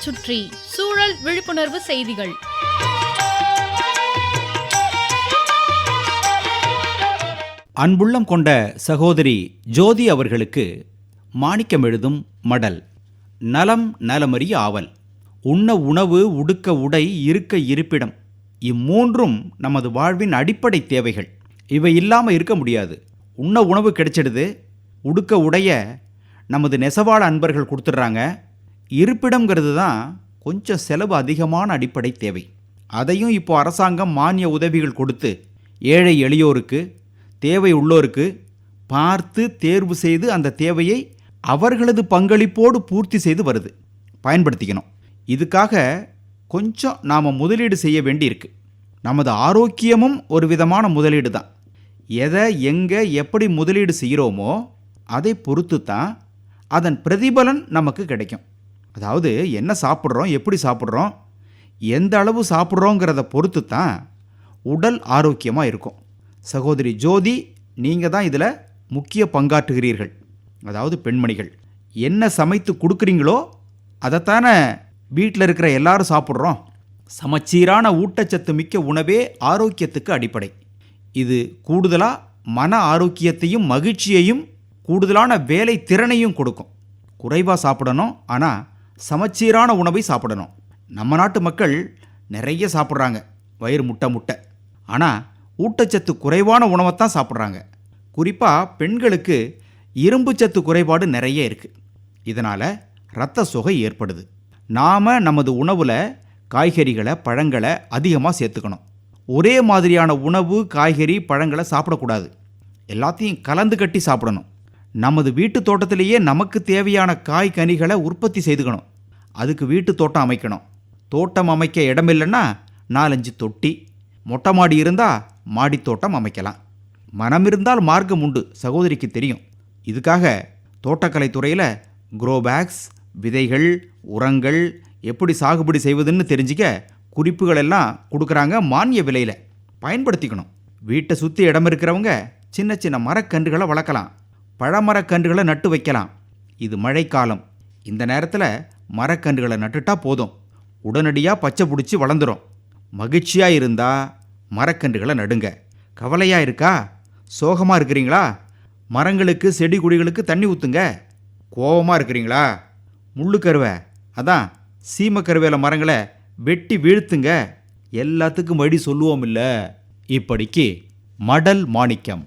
சுற்றி சூழல் விழிப்புணர்வு செய்திகள். அன்புள்ளம் கொண்ட சகோதரி ஜோதி அவர்களுக்கு மாணிக்கம் எழுதும் மடல். நலம் நலமறிய ஆவல். உண்ண உணவு உடுக்க உடை இருக்க இருப்பிடம். இம்மூன்றும் நமது வாழ்வின் அடிப்படை தேவைகள். இவை இல்லாமல் இருக்க முடியாது. உண்ண உணவு கிடைச்சிடுது. உடுக்க உடைய நமது நெசவாள அன்பர்கள் கொடுத்துட்றாங்க. இருப்பிடங்கிறது தான் கொஞ்சம் செலவு அதிகமான அடிப்படை தேவை. அதையும் இப்போ அரசாங்கம் மானிய உதவிகள் கொடுத்து ஏழை எளியோருக்கு தேவை உள்ளோருக்கு பார்த்து தேர்வு செய்து அந்த தேவையை அவர்களது பங்களிப்போடு பூர்த்தி செய்து வருது. பயன்படுத்திக்கணும். இதுக்காக கொஞ்சம் நாம் முதலீடு செய்ய வேண்டியிருக்கு. நமது ஆரோக்கியமும் ஒரு விதமான முதலீடு தான். எதை எங்கே எப்படி முதலீடு செய்கிறோமோ அதை பொறுத்து தான் அதன் பிரதிபலன் நமக்கு கிடைக்கும். அதாவது என்ன சாப்பிட்றோம் எப்படி சாப்பிட்றோம் எந்த அளவு சாப்பிட்றோங்கிறத பொறுத்து தான் உடல் ஆரோக்கியமாக இருக்கும். சகோதரி ஜோதி நீங்கள் தான் இதில் முக்கிய பங்காற்றுகிறீர்கள். அதாவது பெண்மணிகள். என்ன சமைத்து கொடுக்குறீங்களோ அதைத்தானே வீட்டில் இருக்கிற எல்லாரும் சாப்பிட்றோம். சமச்சீரான ஊட்டச்சத்து மிக்க உணவே ஆரோக்கியத்துக்கு அடிப்படை. இது கூடுதலாக மன ஆரோக்கியத்தையும் மகிழ்ச்சியையும் கூடுதலான வேலை திறனையும் கொடுக்கும். குறைவாக சாப்பிடணும் ஆனால் சமச்சீரான உணவை சாப்பிடணும். நம்ம நாட்டு மக்கள் நிறைய சாப்பிட்றாங்க. வயிறு முட்டை முட்டை. ஆனால் ஊட்டச்சத்து குறைவான உணவைத்தான் சாப்பிட்றாங்க. குறிப்பாக பெண்களுக்கு இரும்புச்சத்து குறைபாடு நிறைய இருக்குது இதனால் இரத்த சொகை ஏற்படுது. நாம் நமது உணவில் காய்கறிகளை பழங்களை அதிகமாக சேர்த்துக்கணும். ஒரே மாதிரியான உணவு காய்கறி பழங்களை சாப்பிடக்கூடாது. எல்லாத்தையும் கலந்து கட்டி சாப்பிடணும். நமது வீட்டு தோட்டத்திலேயே நமக்கு தேவையான காய் கனிகளை உற்பத்தி செய்துக்கணும். அதுக்கு வீட்டு தோட்டம் அமைக்கணும். தோட்டம் அமைக்க இடம் இல்லைன்னா நாலஞ்சு தொட்டி. மொட்டை மாடி இருந்தால் மாடி தோட்டம் அமைக்கலாம். மனம் இருந்தால் மார்க்கம் உண்டு சகோதரிக்கு தெரியும். இதுக்காக தோட்டக்கலை துறையில் க்ரோ பேக்ஸ் விதைகள் உரங்கள் எப்படி சாகுபடி செய்வதுன்னு தெரிஞ்சுக்க குறிப்புகள் எல்லாம் கொடுக்குறாங்க மானிய விலையில். பயன்படுத்திக்கணும். வீட்டை சுற்றி இடம் இருக்கிறவங்க சின்ன சின்ன மரக்கன்றுகளை வளர்க்கலாம். பழமரக்கன்றுகளை நட்டு வைக்கலாம். இது மழைக்காலம். இந்த நேரத்தில் மரக்கன்றுகளை நட்டுட்டா போதும். உடனடியாக பச்சை பிடிச்சி வளர்ந்துரும். மகிழ்ச்சியாக இருந்தால் மரக்கன்றுகளை நடுங்க. கவலையாக இருக்கா? சோகமாக இருக்கிறீங்களா? மரங்களுக்கு செடி கொடிகளுக்கு தண்ணி ஊற்றுங்க கோவமாக இருக்கிறீங்களா? முள்ளு கருவை அதான் சீம மரங்களை வெட்டி வீழ்த்துங்க. எல்லாத்துக்கும் வழி சொல்லுவோம் இல்லை. இப்படிக்கு மடல் மாணிக்கம்.